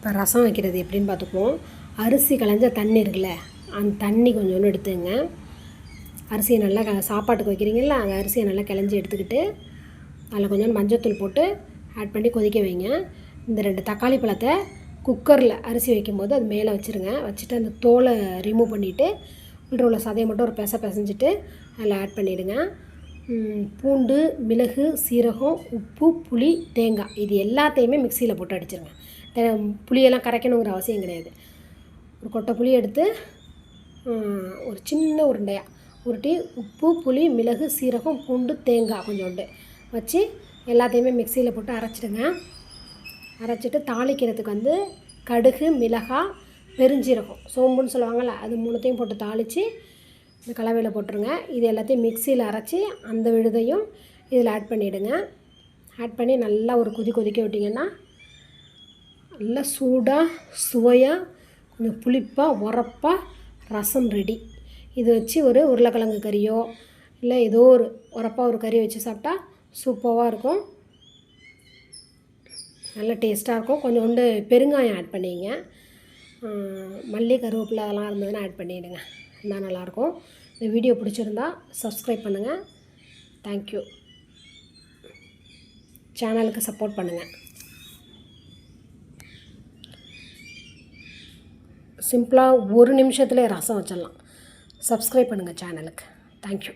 இப்போ ரசம் வைக்கிறது எப்படின்னு பார்த்துக்குவோம். அரிசி களைஞ்ச தண்ணி இருக்குல்ல அந்த தண்ணி கொஞ்சோண்டு எடுத்துங்க. அரிசியை நல்லா க சாப்பாட்டுக்கு வைக்கிறீங்களா அந்த அரிசியை நல்லா கிளஞ்சி எடுத்துக்கிட்டு அதில் கொஞ்சம் மஞ்சத்தூள் போட்டு ஆட் பண்ணி கொதிக்க வைங்க. இந்த ரெண்டு தக்காளி பழத்தை குக்கரில் அரிசி வைக்கும்போது அது மேலே வச்சுருங்க. வச்சுட்டு அந்த தோலை ரிமூவ் பண்ணிவிட்டு உள்ள உள்ள சதையை மட்டும் ஒரு பெச பிசைஞ்சிட்டு அதில் ஆட் பண்ணிவிடுங்க பூண்டு மிளகு சீரகம் உப்பு புளி தேங்காய் இது எல்லாத்தையுமே மிக்சியில் போட்டு அடிச்சிருங்க. புளியெல்லாம் கரைக்கணுங்கிற அவசியம் கிடையாது. ஒரு கொட்டை புளி எடுத்து ஒரு சின்ன உருண்டையாக உருட்டி உப்பு புளி மிளகு சீரகம் பூண்டு தேங்காய் கொஞ்சோண்டு வச்சு எல்லாத்தையுமே மிக்சியில் போட்டு அரைச்சிடுங்க. அரைச்சிட்டு தாளிக்கிறதுக்கு வந்து கடுகு மிளகாய் பெருஞ்சீரகம் சோம்புன்னு சொல்லுவாங்கள்ல அது மூணுத்தையும் போட்டு தாளித்து இந்த கலவையில் போட்டுருங்க. இது எல்லாத்தையும் மிக்சியில் அரைச்சி அந்த விழுதையும் இதில் ஆட் பண்ணிவிடுங்க ஆட் பண்ணி நல்லா ஒரு கொதி கொதிக்க விட்டிங்கன்னா நல்லா சூடாக சுவையாக கொஞ்சம் புளிப்பாக உரப்பாக ரசம் ரெடி இது வச்சு ஒரு உருளைக்கிழங்கு கறியோ இல்லை ஏதோ ஒரு உரப்பாக ஒரு கறி வச்சு சாப்பிட்டா சூப்பராக இருக்கும். நல்ல டேஸ்ட்டாக இருக்கும். கொஞ்சோண்டு பெருங்காயம் ஆட் பண்ணிங்க. மல்லி கருவேப்பிலை அதெல்லாம் இருந்ததுன்னா ஆட் பண்ணிவிடுங்க இருந்தால் நல்லாயிருக்கும். இந்த வீடியோ பிடிச்சிருந்தா சப்ஸ்கிரைப் பண்ணுங்கள் தேங்க்யூ சேனலுக்கு சப்போர்ட் பண்ணுங்கள் சிம்பிளாக ஒரு நிமிஷத்துலேயே ரசம் வச்சிடலாம். சப்ஸ்கிரைப் பண்ணுங்கள் சேனலுக்கு தேங்க்யூ